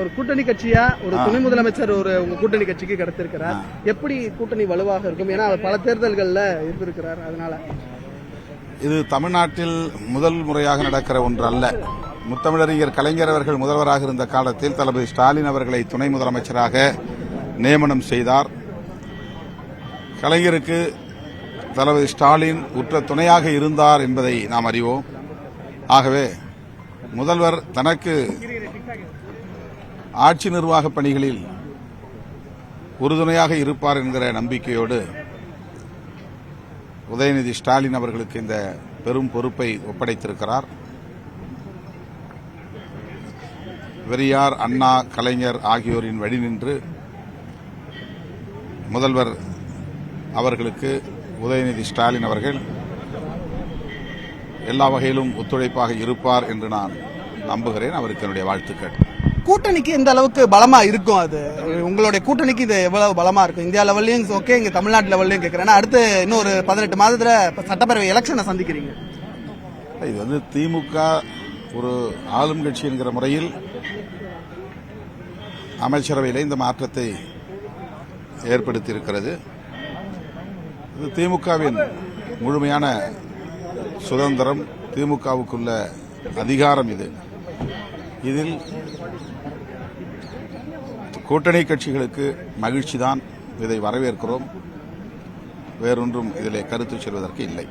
ஒரு கூட்டணி கட்சியா ஒரு துணை முதலமைச்சர் ஒரு உங்க கூட்டணி கட்சிக்கு கிடைத்திருக்கிறார். எப்படி கூட்டணி வலுவாக இருக்கும்? ஏன்னா அவர் பல தேர்தல்கள்ல இருந்திருக்கிறார் அதனால. இது தமிழ்நாட்டில் முதல் முறையாக நடக்கிற ஒன்று அல்ல முத்தமிழறிஞர் கலைஞர் அவர்கள் முதல்வராக இருந்த காலத்தில் தளபதி ஸ்டாலின் அவர்களை துணை முதலமைச்சராக நியமனம் செய்தார். கலைஞருக்கு தளபதி ஸ்டாலின் உற்ற துணையாக இருந்தார் என்பதை நாம் அறிவோம். ஆகவே முதல்வர் தனக்கு ஆட்சி நிர்வாக பணிகளில் உறுதுணையாக இருப்பார் என்கிற நம்பிக்கையோடு உதயநிதி ஸ்டாலின் அவர்களுக்கு இந்த பெரும் பொறுப்பை ஒப்படைத்திருக்கிறார். பெரியார் அண்ணா கலைஞர் ஆகியோரின் வழி நின்று முதல்வர் அவர்களுக்கு உதயநிதி ஸ்டாலின் அவர்கள் எல்லா வகையிலும் ஒத்துழைப்பாக இருப்பார் என்று நான் நம்புகிறேன். அவருக்கு என்னுடைய வாழ்த்துக்கள். கூட்டணிக்கு எந்த அளவுக்கு பலமா இருக்கும் அது? உங்களுடைய கூட்டணிக்கு இது எவ்வளவு பலமா இருக்கும்? இந்தியா லெவல்லையும் ஓகே இங்க தமிழ்நாட்டு லெவல்லையும் கேட்கறேன் அடுத்து இன்னும் ஒரு பதினெட்டு மாதத்துல சட்டப்பேரவை எலெக்ஷனை சந்திக்கிறீங்க. இது வந்து திமுக ஒரு ஆளும் கட்சி என்கிற முறையில் அமைச்சரவையில் இந்த மாற்றத்தை ஏற்படுத்தியிருக்கிறது. இது திமுகவின் முழுமையான சுதந்திரம் திமுகவுக்குள்ள அதிகாரம் இது. இதில் கூட்டணி கட்சிகளுக்கு மகிழ்ச்சிதான் இதை வரவேற்கிறோம். வேறொன்றும் இதில் கருத்து சொல்வதற்கு இல்லை.